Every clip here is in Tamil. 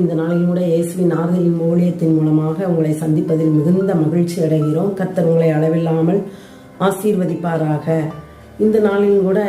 இந்த நாளில் கூட இயேசுவின் ஆறுதலின் ஊழியத்தின் மூலமாக உங்களை சந்திப்பதில் மிகுந்த மகிழ்ச்சி அடைகிறோம். கத்தர் உங்களை அளவில்லாமல் ஆசீர்வதிப்பாராக. இந்த நாளில் கூட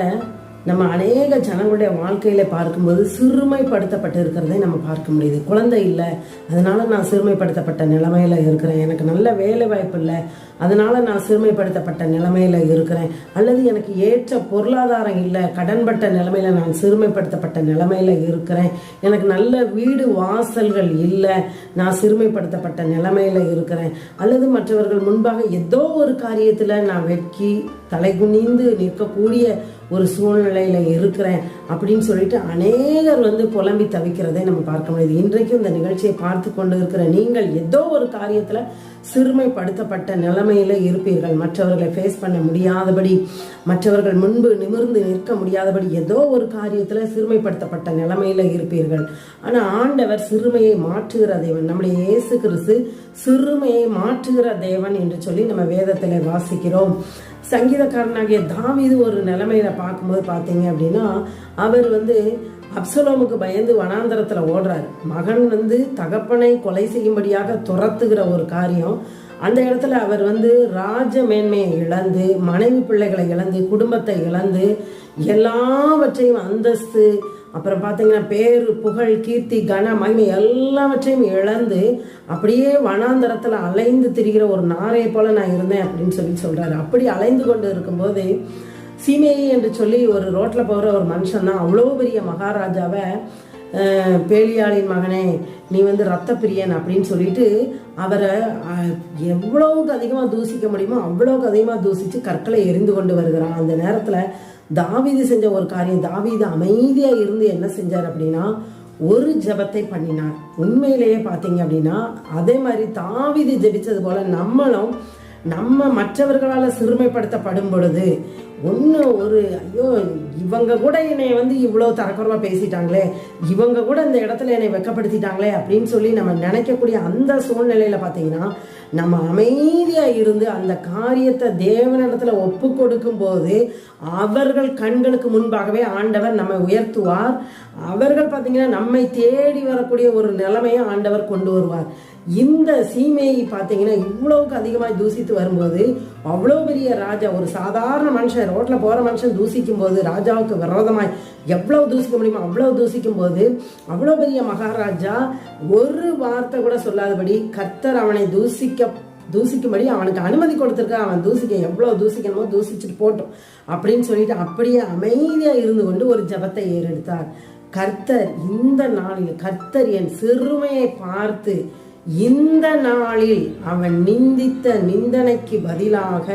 நம்ம அநேக ஜனங்களுடைய வாழ்க்கையில பார்க்கும்போது சிறுமைப்படுத்தப்பட்டு இருக்கிறதை நம்ம பார்க்க முடியுது. குழந்தை இல்லை அதனால நான் சிறுமைப்படுத்தப்பட்ட நிலைமையில இருக்கிறேன். எனக்கு நல்ல வேலை வாய்ப்பு இல்லை அதனால நான் சிறுமைப்படுத்தப்பட்ட நிலைமையில இருக்கிறேன். அல்லது எனக்கு ஏற்ற பொருளாதாரம் இல்லை கடன்பட்ட நிலைமையில நான் சிறுமைப்படுத்தப்பட்ட நிலைமையில இருக்கிறேன். எனக்கு நல்ல வீடு வாசல்கள் இல்லை நான் சிறுமைப்படுத்தப்பட்ட நிலைமையில இருக்கிறேன். அல்லது மற்றவர்கள் முன்பாக ஏதோ ஒரு காரியத்தில் நான் வெட்கி தலைகுனிந்து நிற்கக்கூடிய ஒரு சூழ்நிலையில இருக்கிறேன் அப்படின்னு சொல்லிட்டு அநேகர் வந்து புலம்பி தவிக்கிறதை நம்ம பார்க்க முடியுது. இன்றைக்கும் இந்த நிகழ்ச்சியை பார்த்து கொண்டு இருக்கிற நீங்கள் ஏதோ ஒரு காரியத்துல சிறுமைப்படுத்தப்பட்ட நிலைமையில இருப்பீர்கள். மற்றவர்களை ஃபேஸ் பண்ண முடியாதபடி மற்றவர்கள் முன்பு நிமிர்ந்து நிற்க முடியாதபடி ஏதோ ஒரு காரியத்துல சிறுமைப்படுத்தப்பட்ட நிலைமையில இருப்பீர்கள். ஆனா ஆண்டவர் சிறுமையை மாற்றுகிற தேவன் நம்முடைய இயேசு கிறிஸ்து சிறுமையை மாற்றுகிற தேவன் என்று சொல்லி நம்ம வேதத்துல வாசிக்கிறோம். சங்கீதக்காரனாகிய தாவிது ஒரு நிலைமையில பார்க்கும்போது பார்த்தீங்க அப்படின்னா அவர் வந்து அப்சலோமுக்கு பயந்து வனாந்தரத்தில் ஓடுறாரு. மகன் வந்து தகப்பனை கொலை செய்யும்படியாக துரத்துகிற ஒரு காரியம். அந்த இடத்துல அவர் வந்து ராஜ மேன்மையை இழந்து மனைவி பிள்ளைகளை இழந்து குடும்பத்தை இழந்து எல்லாவற்றையும் அந்தஸ்து அப்புறம் பார்த்தீங்கன்னா பேர் புகழ் கீர்த்தி கன மகிமை எல்லாவற்றையும் இழந்து அப்படியே வனாந்தரத்தில் அலைந்து திரிகிற ஒரு நாரை போல நான் இருந்தேன் அப்படின்னு சொல்லி சொல்கிறாரு அப்படி அலைந்து கொண்டு இருக்கும்போது சீமேயி என்று சொல்லி ஒரு ரோட்டில் போகிற ஒரு மனுஷன் தான் அவ்வளோ பெரிய மகாராஜாவை பேலியாளின் மகனே நீ வந்து ரத்த பிரியன் அப்படின்னு சொல்லிட்டு அவரை எவ்வளவுக்கு அதிகமாக தூசிக்க முடியுமோ அவ்வளோவுக்கு அதிகமாக தூசித்து கற்களை எரிந்து கொண்டு வருகிறான். அந்த நேரத்தில் தாவீது செஞ்ச ஒரு காரியம் தாவீது அமைதியாக இருந்து என்ன செஞ்சார் அப்படின்னா ஒரு ஜெபத்தை பண்ணினார் உண்மையிலேயே பார்த்தீங்க அப்படின்னா அதே மாதிரி தாவீது ஜபித்தது போல் நம்மளும் நம்ம மற்றவர்களால் சிறுமைப்படுத்தப்படும் பொழுது ஒன்று ஒரு ஐயோ இவங்க கூட என்னை வந்து இவ்வளோ தரக்குறவா பேசிட்டாங்களே இவங்க கூட இந்த இடத்துல என்னை வெக்கப்படுத்திட்டாங்களே அப்படின்னு சொல்லி நம்ம நினைக்கக்கூடிய அந்த சூழ்நிலையில் பார்த்தீங்கன்னா நம்ம அமைதியாக இருந்து அந்த காரியத்தை தேவனிடத்தில் ஒப்பு கொடுக்கும் போது அவர்கள் கண்களுக்கு முன்பாகவே ஆண்டவர் நம்மை உயர்த்துவார். அவர்கள் பார்த்தீங்கன்னா நம்மை தேடி வரக்கூடிய ஒரு நிலைமையை ஆண்டவர் கொண்டு வருவார். இந்த சீமையை பார்த்தீங்கன்னா இவ்வளவுக்கு அதிகமாக தூசித்து வரும்போது அவ்வளோ பெரிய ராஜா ஒரு சாதாரண மனுஷன் ரோட்டில் போகிற மனுஷன் தூசிக்கும் போது ராஜாவுக்கு விரோதமாய் எவ்வளோ தூசிக்க முடியுமோ அவ்வளோ தூசிக்கும் போது அவ்வளோ பெரிய மகாராஜா ஒரு வார்த்தை கூட சொல்லாதபடி கர்த்தர் அவனை தூசிக்க தூசிக்கும்படி அவனுக்கு அனுமதி கொடுத்துருக்கா அவன் தூசிக்க எவ்வளோ தூசிக்கணுமோ தூசிச்சுட்டு போட்டோம் அப்படின்னு சொல்லிட்டு அப்படியே அமைதியாக இருந்து கொண்டு ஒரு ஜபத்தை ஏறெடுத்தார். கர்த்தர் இந்த நாளில் கர்த்தர் என் சிறுமையை பார்த்து இந்த நாளில் அவன் நிந்தித்த நிந்தனைக்கு பதிலாக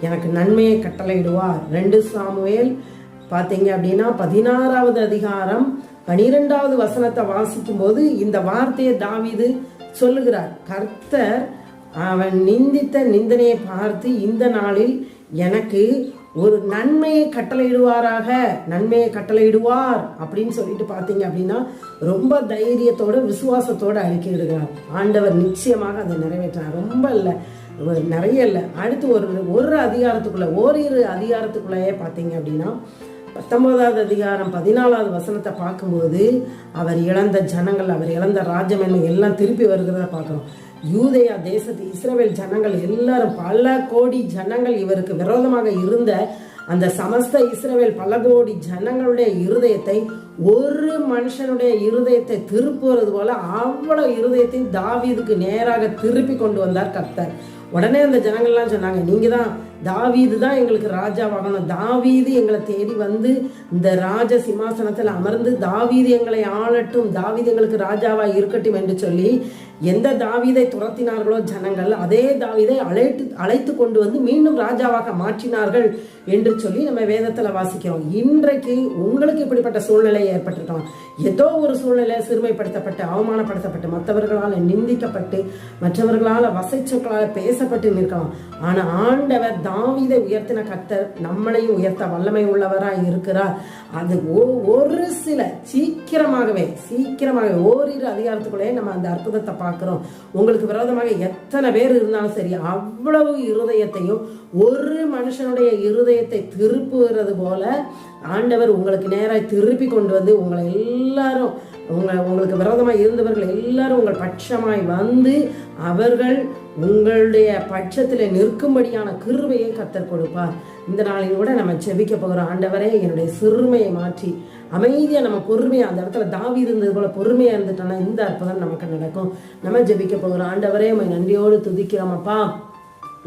எனக்கு நன்மையை கட்டளையிடுவார். ரெண்டு சாமுவேல் பார்த்தீங்க அப்படின்னா பதினாறாவது அதிகாரம் பனிரெண்டாவது வசனத்தை வாசிக்கும் போது இந்த வார்த்தையை தாவிது சொல்லுகிறார். கர்த்தர் அவன் நிந்தித்த நிந்தனையை பார்த்து இந்த நாளில் எனக்கு ஒரு நன்மையை கட்டளையிடுவாராக நன்மையை கட்டளையிடுவார் அப்படின்னு சொல்லிட்டு பார்த்தீங்க அப்படின்னா ரொம்ப தைரியத்தோட விசுவாசத்தோட அறிக்கையிடுகிறார் ஆண்டவர் நிச்சயமாக அதை நிறைவேற்றார் ரொம்ப இல்லை. நிறைய இல்லை. அடுத்து ஒரு ஒரு அதிகாரத்துக்குள்ள ஓரிரு அதிகாரத்துக்குள்ளேயே பார்த்தீங்க அப்படின்னா பத்தொன்பதாவது அதிகாரம் பதினாலாவது வசனத்தை பார்க்கும்போது அவர் இழந்த ஜனங்கள் அவர் இழந்த ராஜமேன்மை எல்லாம் திருப்பி வருகிறத பார்க்குறோம். யூதயா தேசத்து இஸ்ரவேல் ஜனங்கள் எல்லாரும் பல கோடி ஜனங்கள் இவருக்கு விரோதமாக இருந்த அந்த சமஸ்த இஸ்ரவேல் பல கோடி ஜனங்களுடைய இருதயத்தை ஒரு மனுஷனுடைய இருதயத்தை திருப்புவது போல அவ்வளவு இருதயத்தையும் தாவீதுக்கு நேராக திருப்பி கொண்டு வந்தார் கர்த்தர். உடனே அந்த ஜனங்கள்லாம் சொன்னாங்க நீங்க தான் தாவீது தான் எங்களுக்கு ராஜாவாகணும் தாவீது எங்களை தேடி வந்து இந்த ராஜ சிம்மாசனத்தில் அமர்ந்து தாவீது எங்களை ஆளட்டும் தாவீது எங்களுக்கு ராஜாவா இருக்கட்டும் என்று சொல்லி எந்த தாவீதை துரத்தினார்களோ ஜனங்கள் அதே தாவீதை அழைத்து அழைத்து கொண்டு வந்து மீண்டும் ராஜாவாக மாற்றினார்கள் என்று சொல்லி நம்ம வேதத்தில் வாசிக்கிறோம். இன்றைக்கு உங்களுக்கு இப்படிப்பட்ட சூழ்நிலை ஏற்பட்டிருக்கலாம். ஏதோ ஒரு சூழ்நிலை சிறுமைப்படுத்தப்பட்டு அவமானப்படுத்தப்பட்டு மற்றவர்களால் நிந்திக்கப்பட்டு மற்றவர்களால் வசைச்சொற்களால் பேசப்பட்டு நிற்கலாம் ஆனா ஆண்டவர் தாவிதை உயர்த்தின கத்தர் நம்மளையும் உயர்த்த வல்லமை உள்ளவராய் இருக்கிறார். அது ஒரு சில சீக்கிரமாகவே சீக்கிரமாகவே ஓரிரு அதிகாரத்துக்குள்ளே நம்ம அந்த அற்புதத்தை பார்க்கிறோம். உங்களுக்கு விரோதமாக எத்தனை பேர் இருந்தாலும் சரி அவ்வளவு இருதயத்தையும் ஒரு மனுஷனுடைய இருதயத்தை திருப்புகிறது போல ஆண்டவர் உங்களுக்கு நேராக திருப்பி கொண்டு வந்து உங்களை எல்லாரும் உங்களை உங்களுக்கு விரோதமாக இருந்தவர்கள் எல்லாரும் உங்கள் பட்சமாய் வந்து அவர்கள் உங்களுடைய பட்சத்தில் நிற்கும்படியான கிருவையை கத்தர் கொடுப்பார். இந்த நாளில் கூட நம்ம செபிக்க போகிறோம் ஆண்டவரே என்னுடைய சிறுமையை மாற்றி அமைதியாக நம்ம பொறுமையாக அந்த இடத்துல தாவி இருந்தது போல பொறுமையாக இருந்துட்டோம்னா இந்த அற்புதம் நமக்கு நடக்கும். நம்ம ஜெபிக்க போகிறோம் ஆண்டவரே உமை நன்றியோடு துதிக்கிறோமப்பா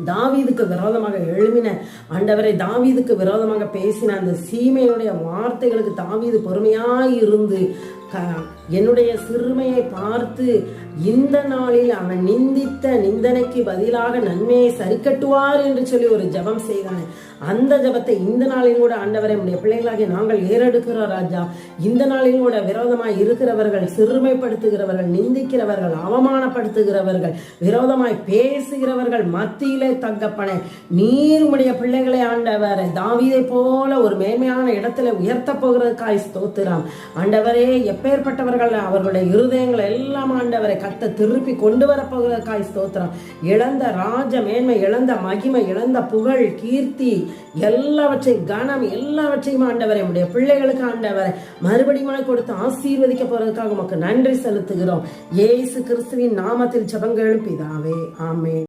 தாவீதுக்கு விரோதமாக எழுமின ஆண்டவரை தாவீதுக்கு விரோதமாக பேசின அந்த சீமையுடைய வார்த்தைகளுக்கு தாவீது பொறுமையாய் இருந்து க- என்னுடைய சிறுமையை பார்த்து இந்த நாளில் அவன் நிந்தித்த நிந்தனைக்கு பதிலாக நன்மையை சரிக்கட்டுவார் என்று சொல்லி ஒரு ஜெபம் செய்தானே. அந்த ஜெபத்தை இந்த நாளில் கூட ஆண்டவரை உடைய பிள்ளைகளாகிய நாங்கள் ஏறெடுக்கிறோம் ராஜா. இந்த நாளில் கூட விரோதமாய் இருக்கிறவர்கள் சிறுமைப்படுத்துகிறவர்கள் நிந்திக்கிறவர்கள் அவமானப்படுத்துகிறவர்கள் விரோதமாய் பேசுகிறவர்கள் மத்தியிலே தங்கப்பனே நீர் உடைய பிள்ளைகளை ஆண்டவரை தாவிதை போல ஒரு மேன்மையான இடத்துல உயர்த்த போகிறதுக்காய் ஸ்தோத்திரம். ஆண்டவரே எப்பேற்பட்டவர்கள் அவர்களுடைய இருதயங்களை எல்லாம் ஆண்டவரை கத்த திருப்பி கொண்டு வர போகிறதுக்காய் ஸ்தோத்திரம். இழந்த ராஜ மேன்மை இழந்த மகிமை இழந்த புகழ் கீர்த்தி எல்லாவற்றையும் கனம் எல்லாவற்றையும் ஆண்டவரை நம்முடைய பிள்ளைகளுக்கு ஆண்டவரை மறுபடியும் கொடுத்து ஆசீர்வதிக்க போறதுக்காக உமக்கு நன்றி செலுத்துகிறோம். இயேசு கிறிஸ்துவின் நாமத்தில் ஜெபங்களும் பிதாவே ஆமே